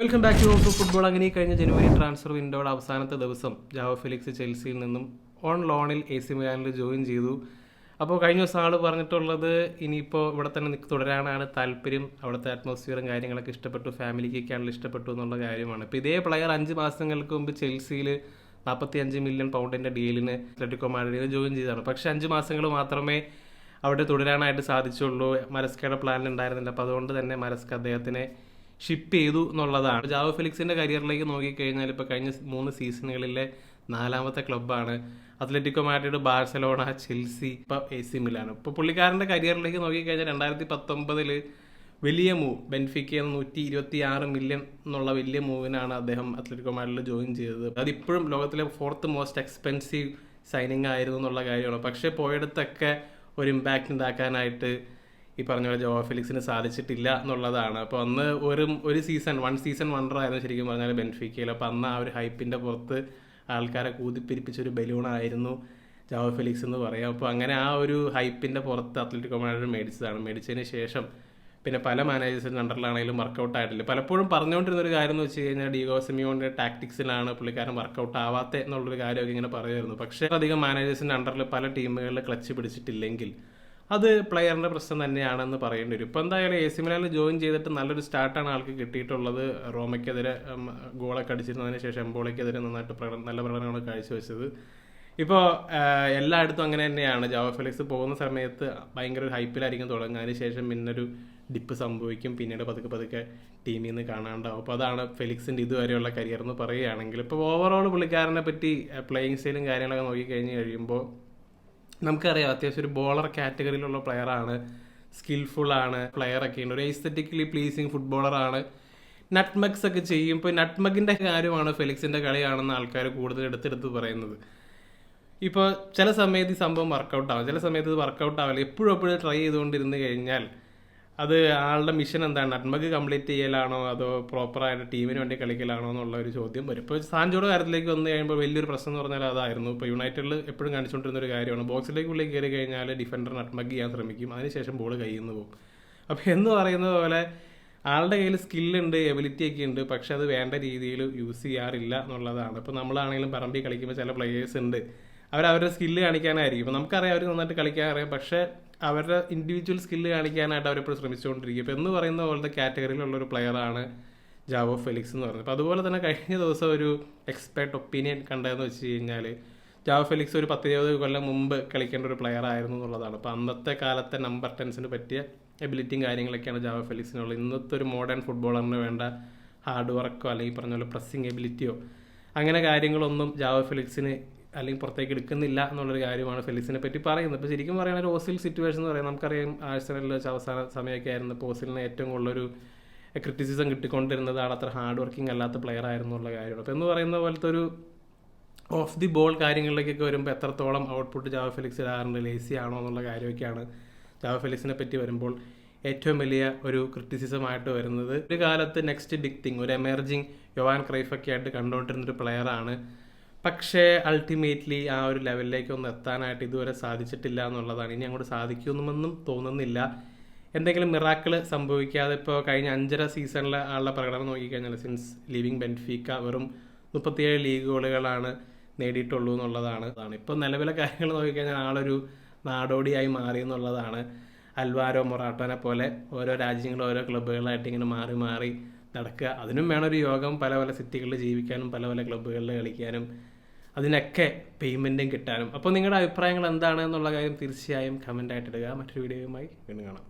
Welcome back to of football അങ്ങനെ കഴിഞ്ഞ ജനുവരി transfer വിൻഡോയുടെ അവസാനത്തെ ദിവസം ജാവോ ഫിലിക്സ് ചെൽസിയിൽ നിന്നും ഓൺ ലോണിൽ എ സി മിലാനിൽ ജോയിൻ ചെയ്തു. അപ്പോൾ കഴിഞ്ഞ ദിവസം ആൾ പറഞ്ഞിട്ടുള്ളത് ഇനിയിപ്പോൾ ഇവിടെ തന്നെ തുടരാനാണ് താല്പര്യം. അവിടുത്തെ അറ്റ്മോസ്ഫിയറും കാര്യങ്ങളൊക്കെ ഇഷ്ടപ്പെട്ടു. ഫാമിലിക്കൊക്കെയാണല്ലോ ഇഷ്ടപ്പെട്ടു എന്നുള്ള കാര്യമാണ്. ഇപ്പോൾ ഇതേ പ്ലെയർ അഞ്ച് മാസങ്ങൾക്ക് മുമ്പ് ചെൽസിയിൽ നാൽപ്പത്തി അഞ്ച് മില്യൺ പൗണ്ടിന്റെ ഡീലിന് അത്ലറ്റിക്കോ മാഡ്രിഡിൽ ജോയിൻ ചെയ്തതാണ്. പക്ഷേ അഞ്ച് മാസങ്ങൾ മാത്രമേ അവിടെ തുടരാനായിട്ട് സാധിച്ചുള്ളൂ. മരസ്കയുടെ പ്ലാനിൽ ഉണ്ടായിരുന്നില്ല. അപ്പോൾ അതുകൊണ്ട് തന്നെ മരസ്ക അദ്ദേഹത്തിനെ ഷിപ്പ് ചെയ്തു എന്നുള്ളതാണ്. ജാവോ ഫെലിക്സിന്റെ കരിയറിലേക്ക് നോക്കിക്കഴിഞ്ഞാൽ ഇപ്പോൾ കഴിഞ്ഞ മൂന്ന് സീസണുകളിലെ നാലാമത്തെ ക്ലബ്ബാണ്. അത്ലറ്റിക്കോ മാഡ്രിഡ് ബാഴ്സലോണ ചെൽസി ഇപ്പോൾ എ സി മിലാണ് ഇപ്പോൾ പുള്ളിക്കാരന്റെ കരിയറിലേക്ക് നോക്കിക്കഴിഞ്ഞാൽ രണ്ടായിരത്തി പത്തൊമ്പതിൽ വലിയ മൂവ് ബെൻഫിക്ക നൂറ്റി ഇരുപത്തി ആറ് മില്യൺ എന്നുള്ള വലിയ മൂവിനാണ് അദ്ദേഹം അത്ലറ്റിക്കോ മാഡ്രിഡിൽ ജോയിൻ ചെയ്തത്. അതിപ്പോഴും ലോകത്തിലെ ഫോർത്ത് മോസ്റ്റ് എക്സ്പെൻസീവ് സൈനിങ് ആയിരുന്നു എന്നുള്ള കാര്യമാണ്. പക്ഷേ പോയിടത്തൊക്കെ ഒരു ഇമ്പാക്റ്റ് ഉണ്ടാക്കാനായിട്ട് ഈ പറഞ്ഞ പോലെ ജോ ഫിലിക്സിന് സാധിച്ചിട്ടില്ല എന്നുള്ളതാണ്. അപ്പോൾ അന്ന് ഒരു ഒരു സീസൺ വൺ സീസൺ വണ്ടർ ആയിരുന്നു ശരിക്കും പറഞ്ഞാൽ ബെൻഫിക്കയിൽ. അപ്പോൾ അന്ന് ആ ഒരു ഹൈപ്പിന്റെ പുറത്ത് ആൾക്കാരെ കൂതിപ്പിരിപ്പിച്ചൊരു ബലൂണായിരുന്നു ജോ ഫിലിക്സ് എന്ന് പറയാം. അപ്പോൾ അങ്ങനെ ആ ഒരു ഹൈപ്പിന്റെ പുറത്ത് അത്ലറ്റിക് മാഡ്രിഡ് മേടിച്ചതാണ്. മേടിച്ചതിന് ശേഷം പിന്നെ പല മാനേജേഴ്സിന്റെ അണ്ടറിലാണെങ്കിലും വർക്കൗട്ട് ആയിട്ടില്ല. പലപ്പോഴും പറഞ്ഞുകൊണ്ടിരുന്ന ഒരു കാര്യം എന്ന് വെച്ച് കഴിഞ്ഞാൽ ഡിഗോ സെമിയോന്റെ ടാക്ടിക്സിലാണ് പുള്ളിക്കാരൻ വർക്കൗട്ട് ആവാത്ത എന്നുള്ളൊരു കാര്യമൊക്കെ ഇങ്ങനെ പറയുമായിരുന്നു. പക്ഷേ അധികം മാനേജേഴ്സിന്റെ അണ്ടറിൽ പല ടീമുകളിൽ ക്ലച്ച് പിടിച്ചിട്ടില്ലെങ്കിൽ അത് പ്ലെയറിന്റെ പ്രശ്നം തന്നെയാണെന്ന് പറയേണ്ടി വരും. ഇപ്പോൾ എന്തായാലും എ സി മിലാനിൽ ജോയിൻ ചെയ്തിട്ട് നല്ലൊരു സ്റ്റാർട്ടാണ് ആൾക്ക് കിട്ടിയിട്ടുള്ളത്. റോമയ്ക്കെതിരെ ഗോളൊക്കെ അടിച്ചിരുന്നതിന് ശേഷം എംബോളയ്ക്കെതിരെ നന്നായിട്ട് പ്രകടനം നല്ല പ്രകടനമാണ് കാഴ്ചവെച്ചത്. ഇപ്പോൾ എല്ലായിടത്തും അങ്ങനെ തന്നെയാണ്. ജാവ ഫെലിക്സ് പോകുന്ന സമയത്ത് ഭയങ്കര ഒരു ഹൈപ്പിലായിരിക്കും തുടങ്ങുക. അതിന് ശേഷം പിന്നൊരു ഡിപ്പ് സംഭവിക്കും. പിന്നീട് പതുക്കെ പതുക്കെ ടീമിൽ നിന്ന് കാണാണ്ടാവും. അപ്പോൾ അതാണ് ഫെലിക്സിന്റെ ഇതുവരെയുള്ള കരിയർ എന്ന് പറയുകയാണെങ്കിൽ. ഇപ്പോൾ ഓവറോൾ പുള്ളിക്കാരനെ പറ്റി പ്ലേയിങ് സ്റ്റൈലും കാര്യങ്ങളൊക്കെ നോക്കിക്കഴിഞ്ഞ് കഴിയുമ്പോൾ നമുക്കറിയാം അത്യാവശ്യം ഒരു ബോളർ കാറ്റഗറിയിലുള്ള പ്ലെയറാണ് സ്കിൽഫുൾ ആണ് പ്ലെയർ ഒക്കെ ഉണ്ട്. ഒരു എസ്തറ്റിക്കലി പ്ലീസിങ് ഫുട്ബോളറാണ് നട്ട്മഗ്സ് ഒക്കെ ചെയ്യും. ഇപ്പോൾ നട്ട്മഗിന്റെ കാര്യമാണ് ഫെലിക്സിന്റെ കളിയാണെന്ന് ആൾക്കാർ കൂടുതൽ എടുത്തെടുത്ത് പറയുന്നത്. ഇപ്പോൾ ചില സമയത്ത് ഈ സംഭവം വർക്കൗട്ട് ആവും. ചില സമയത്ത് ഇത് വർക്കൗട്ട് ആവില്ല. എപ്പോഴും എപ്പോഴും ട്രൈ ചെയ്തുകൊണ്ടിരുന്ന് കഴിഞ്ഞാൽ അത് ആളുടെ മിഷൻ എന്താണ്? നന്മക്ക് കംപ്ലീറ്റ് ചെയ്യലാണോ? അതോ പ്രോപ്പറായിട്ട് ടീമിന് വേണ്ടി കളിക്കലാണോ എന്നുള്ള ഒരു ചോദ്യം വരും. ഇപ്പോൾ സാഞ്ചോയുടെ കാര്യത്തിലേക്ക് വന്നു കഴിയുമ്പോൾ വലിയൊരു പ്രശ്നം എന്ന് പറഞ്ഞാൽ അതായിരുന്നു. ഇപ്പോൾ യുണൈറ്റഡിൽ എപ്പോഴും കാണിച്ചുകൊണ്ടിരുന്ന ഒരു കാര്യമാണ്. ബോക്സിലേക്ക് ഉള്ളിൽ കയറി കഴിഞ്ഞാൽ ഡിഫൻഡർ നട്മക്ക് ചെയ്യാൻ ശ്രമിക്കും. അതിനുശേഷം ബോൾ കയ്യിൽ നിന്ന് പോകും. അപ്പോൾ എന്ന് പറയുന്നത് പോലെ ആളുടെ കയ്യിൽ സ്കില്ലുണ്ട് എബിലിറ്റി ഒക്കെ ഉണ്ട് പക്ഷെ അത് വേണ്ട രീതിയിൽ യൂസ് ചെയ്യാറില്ല എന്നുള്ളതാണ്. ഇപ്പോൾ നമ്മളാണെങ്കിലും പറമ്പിൽ കളിക്കുമ്പോൾ ചില പ്ലെയേഴ്സ് ഉണ്ട്. അവർ അവരുടെ സ്കില്ല് കാണിക്കാനായിരിക്കും. ഇപ്പം നമുക്കറിയാം അവർ നന്നായിട്ട് കളിക്കാൻ അറിയാം പക്ഷേ അവരുടെ ഇൻഡിവിജ്വൽ സ്കില്ല് കാണിക്കാനായിട്ട് അവരെപ്പോഴും ശ്രമിച്ചുകൊണ്ടിരിക്കും. ഇപ്പം എന്ന് പറയുന്ന പോലത്തെ കാറ്റഗറിയിലുള്ള ഒരു പ്ലെയറാണ് ജാവോ ഫെലിക്സ് എന്ന് പറയുന്നത്. അതുപോലെ തന്നെ കഴിഞ്ഞ ദിവസം ഒരു എക്സ്പെർട്ട് ഒപ്പീനിയൻ കണ്ടതെന്ന് വെച്ച് കഴിഞ്ഞാൽ ജാവോ ഫെലിക്സ് ഒരു പത്ത് ഇരുപത് കൊല്ലം മുമ്പ് കളിക്കേണ്ട ഒരു പ്ലെയർ ആയിരുന്നു എന്നുള്ളതാണ്. അപ്പോൾ അന്നത്തെ കാലത്തെ നമ്പർ ടെൻസിന് പറ്റിയ എബിലിറ്റിയും കാര്യങ്ങളൊക്കെയാണ് ജാവോ ഫെലിക്സിനുള്ളത്. ഇന്നത്തെ ഒരു മോഡേൺ ഫുട്ബോളറിന് വേണ്ട ഹാർഡ് വർക്കോ അല്ലെങ്കിൽ പറഞ്ഞ പോലെ പ്രസ്സിങ് എബിലിറ്റിയോ അങ്ങനെ കാര്യങ്ങളൊന്നും ജാവോ ഫെലിക്സിന് അല്ലെങ്കിൽ പുറത്തേക്ക് എടുക്കുന്നില്ല എന്നുള്ളൊരു കാര്യമാണ് ഫെലിസിനെ പറ്റി പറയുന്നത്. ഇപ്പോൾ ശരിക്കും ഒരു ഓസിൽ സിറ്റുവേഷൻ എന്ന് പറയുന്നത് നമുക്കറിയാം ആഴ്സണലിൽ വെച്ച് അവസാന സമയമൊക്കെ ആയിരുന്നു. ഇപ്പോൾ ഓസിലിന് ഏറ്റവും കൂടുതലൊരു ക്രിറ്റിസിസം കിട്ടിക്കൊണ്ടിരുന്നത് ആൾ അത്ര ഹാർഡ് വർക്കിംഗ് അല്ലാത്ത പ്ലെയർ ആയിരുന്നു എന്നുള്ള കാര്യമാണ്. അപ്പോൾ എന്ന് പറയുന്ന പോലത്തെ ഒരു ഓഫ് ദി ബോൾ കാര്യങ്ങളിലേക്കൊക്കെ വരുമ്പോൾ എത്രത്തോളം ഔട്ട്പുട്ട് ജാവ ഫെലിക്സ് ഇടാറുണ്ട് ലേസി ആണോ എന്നുള്ള കാര്യമൊക്കെയാണ് ജാവ ഫെലിക്സിനെ പറ്റി വരുമ്പോൾ ഏറ്റവും വലിയ ഒരു ക്രിറ്റിസിസമായിട്ട് വരുന്നത്. ഒരു കാലത്ത് നെക്സ്റ്റ് ബിഗ് തിങ് ഒരു എമർജിങ് യുവാൻ ക്രൈഫൊക്കെ ആയിട്ട് കണ്ടുകൊണ്ടിരുന്നൊരു പ്ലെയറാണ് പക്ഷേ അൾട്ടിമേറ്റ്ലി ആ ഒരു ലെവലിലേക്ക് ഒന്ന് എത്താനായിട്ട് ഇതുവരെ സാധിച്ചിട്ടില്ല എന്നുള്ളതാണ്. ഇനി അങ്ങോട്ട് സാധിക്കുമെന്നും തോന്നുന്നില്ല. എന്തെങ്കിലും മിറാക്കിൾ സംഭവിക്കാതെ ഇപ്പോൾ കഴിഞ്ഞ അഞ്ചര സീസണിലെ ആളുടെ പ്രകടനം നോക്കിക്കഴിഞ്ഞാൽ സിൻസ് ലിവിങ് ബെൻഫീക്ക വെറും മുപ്പത്തിയേഴ് ലീഗ് ഗോളുകളാണ് നേടിയിട്ടുള്ളൂ എന്നുള്ളതാണ്. അതാണ് ഇപ്പോൾ നിലവിലെ കാര്യങ്ങൾ നോക്കിക്കഴിഞ്ഞാൽ ആളൊരു നാടോടിയായി മാറി എന്നുള്ളതാണ്. അൽവാരോ മൊറാട്ടോനെ പോലെ ഓരോ രാജ്യങ്ങളും ഓരോ ക്ലബ്ബുകളായിട്ട് ഇങ്ങനെ മാറി മാറി നടക്കുക. അതിനും വേണം ഒരു യോഗം പല പല സിറ്റികളിൽ ജീവിക്കാനും പല പല ക്ലബ്ബുകളിൽ കളിക്കാനും അതിനൊക്കെ പേയ്മെന്റും കിട്ടാനും. അപ്പോൾ നിങ്ങളുടെ അഭിപ്രായങ്ങൾ എന്താണ് എന്നുള്ള കാര്യം തീർച്ചയായും കമന്റായിട്ട് ഇടുക. മറ്റൊരു വീഡിയോയുമായി വീണ്ടും കാണാം.